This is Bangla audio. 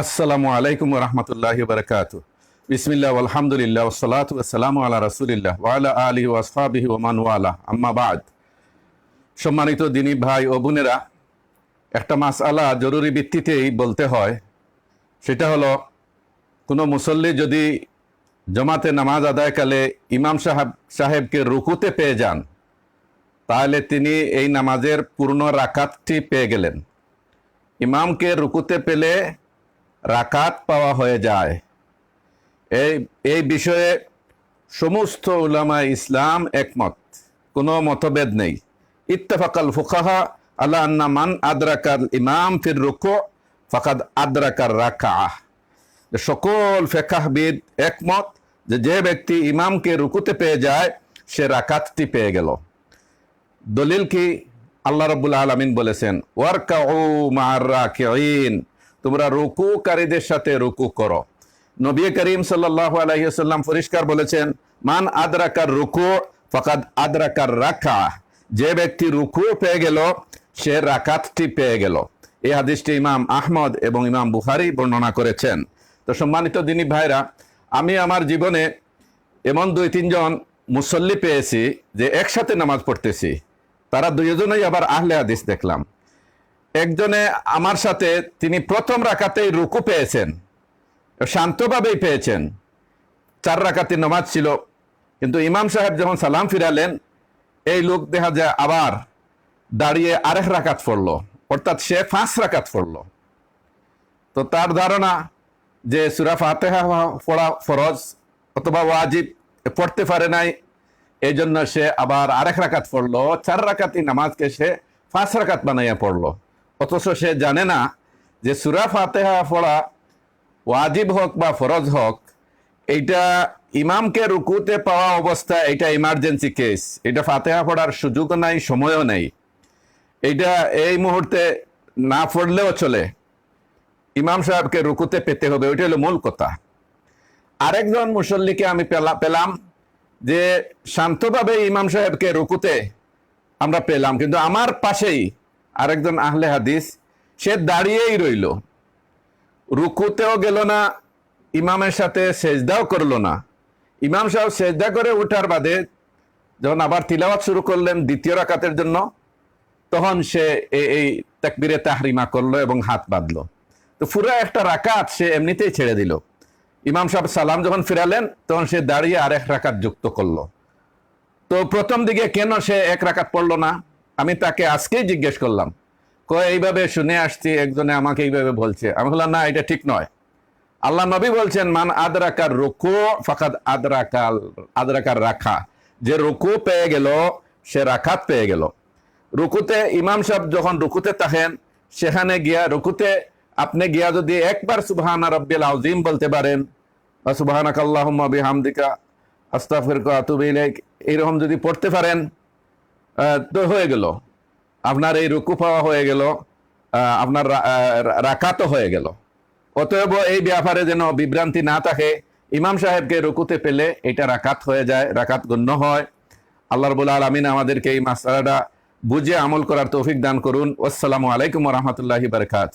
আসসালামু আলাইকুম রহমতুল্লাহ বরকাত। বিসমিল্লাহ আলহামদুলিল্লাহ সালাত সালাম আল্লাহ রসুলিল্লাহ ওয়ালা আলী ওয়াসফাবিহি ওমান ওয়ালা। আম্মা বাদ। সম্মানিত দিনী ভাই ও বোনেরা, একটা মাস আলা জরুরি ভিত্তিতেই বলতে হয়, সেটা হলো, কোনো মুসল্লি যদি জমাতে নামাজ আদায়কালে ইমাম সাহেব, সাহেবকে রুকুতে পেয়ে যান, তাহলে তিনি এই নামাজের পূর্ণ রাকাতটি পেয়ে গেলেন। ইমামকে রুকুতে পেলে রাকাত পাওয়া হয়ে যায়। এই এই বিষয়ে সমস্ত উলামা ইসলাম একমত, কোনো মতভেদ নেই। ইত্তেফাকাল ফুকাহা আল্লাহ আন্না মান আদরাকাল ইমাম ফির রুকু ফাকাদ আদ্রাকার রাকা সকল ফেকাহবিদ একমত যে যে ব্যক্তি ইমামকে রুকুতে পেয়ে যায়, সে রাকাতটি পেয়ে গেল। দলিল কি? আল্লাহ রব্বুল আলমিন বলেছেন ওয়ার্কা ও মার রাকিঈন। তোমরা রুকুকারীদের সাথে রুকু করো। নবী করিম সাল্লাল্লাহু আলাইহি ওয়াসাল্লাম পরিষ্কার বলেছেন, মান আদরাকার রুকু, ফাকাদ আদরাকার রাখা যে ব্যক্তি রুকু পেয়ে গেল, সে রাকাতটি পেয়ে গেল। এই হাদিসটি ইমাম আহমদ এবং ইমাম বুহারি বর্ণনা করেছেন। তো সম্মানিত দিনী ভাইরা, আমি আমার জীবনে এমন দুই তিনজন মুসল্লি পেয়েছি যে একসাথে নামাজ পড়তেছি। তারা দুইজনেই আবার আহলে হাদিস দেখলাম। একজনে আমার সাথে তিনি প্রথম রাখাতেই রুকু পেয়েছেন, শান্তভাবেই পেয়েছেন। চার রাকাতি নামাজ ছিল, কিন্তু ইমাম সাহেব যখন সালাম ফিরালেন, এই লোক দেখা যায় আবার দাঁড়িয়ে আরেক রাকাত পড়ল, অর্থাৎ সে পাঁচ রাকাত পড়ল। তো তার ধারণা যে সুরা ফাতেহা পড়া ফরজ অথবা ওয়াজিব পড়তে পারে নাই, এই জন্য সে আবার আরেক রাকাত পড়ল। চার রাকাতি নামাজকে সে পাঁচ রাকাত বানাইয়া পড়ল। অথচ সে জানে না যে সুরা ফাতেহা পড়া ওয়াজিব হোক বা ফরজ হোক, এইটা ইমামকে রুকুতে পাওয়া অবস্থা এটা ইমার্জেন্সি কেস এটা ফাতেহা পড়ার সুযোগও নাই, সময়ও নেই। এইটা এই মুহূর্তে না পড়লেও চলে। ইমাম সাহেবকে রুকুতে পেতে হবে, ওইটা হলো মূল কথা। আরেকজন মুসল্লিকে আমি পেলা পেলাম যে শান্তভাবে ইমাম সাহেবকে রুকুতে আমরা পেলাম, কিন্তু আমার পাশেই আরেকজন আহলে হাদিস, সে দাঁড়িয়েই রইল। রুকুতেও গেল না, ইমামের সাথে সেজদাও করল না। ইমাম সাহেব সেজদা করে উঠার বাদে যখন আবার তিলাওয়াত শুরু করলেন দ্বিতীয় রাকাতের জন্য, তখন সে এই তাকবিরে তাহরিমা করল এবং হাত বাঁধলো। তো পুরো একটা রাকাত সে এমনিতেই ছেড়ে দিল। ইমাম সাহেব সালাম যখন ফিরালেন, তখন সে দাঁড়িয়ে আর এক রাকাত যুক্ত করল। তো প্রথম দিকে কেন সে এক রাকাত পড়ল না? আমি তাকে আজকেই জিজ্ঞেস করলাম, কয়, এইভাবে শুনে আসছি, একজনে আমাকে এইভাবে বলছে। আমি বললাম, না, এটা ঠিক নয়। আল্লাহ নবী বলছেন, মান আদরাকার রুকু, ফাকাদ আদরাকাল, আদরাকার রাখা। যে রুকু পেয়ে গেল, সে রাখাত পেয়ে গেল। রুকুতে, ইমাম সাহেব যখন রুকুতে থাকেন, সেখানে গিয়া রুকুতে, আপনি গিয়া যদি একবার সুবহানা রব্বিল আউজিম বলতে পারেন, বা সুবহানাক আল্লাহুম্মা বিহামদিকা, আস্তাগফিরুকা ওয়া আতুবু এইরকম যদি পড়তে পারেন তো হয়ে গেল। আপনার এই রুকু পাওয়া হয়ে গেল আপনার রাকাতও হয়ে গেল। অতএব এই ব্যাপারে যেন বিভ্রান্তি না থাকে, ইমাম সাহেবকে রুকুতে পেলে এটা রাকাত হয়ে যায়, রাকাত গণ্য হয়। আল্লাহ রবুল আলমিন আমাদেরকে এই মাসালাটা বুঝে আমল করার তৌফিক দান করুন। আসসালামু আলাইকুম রহমতুল্লাহি বারকাত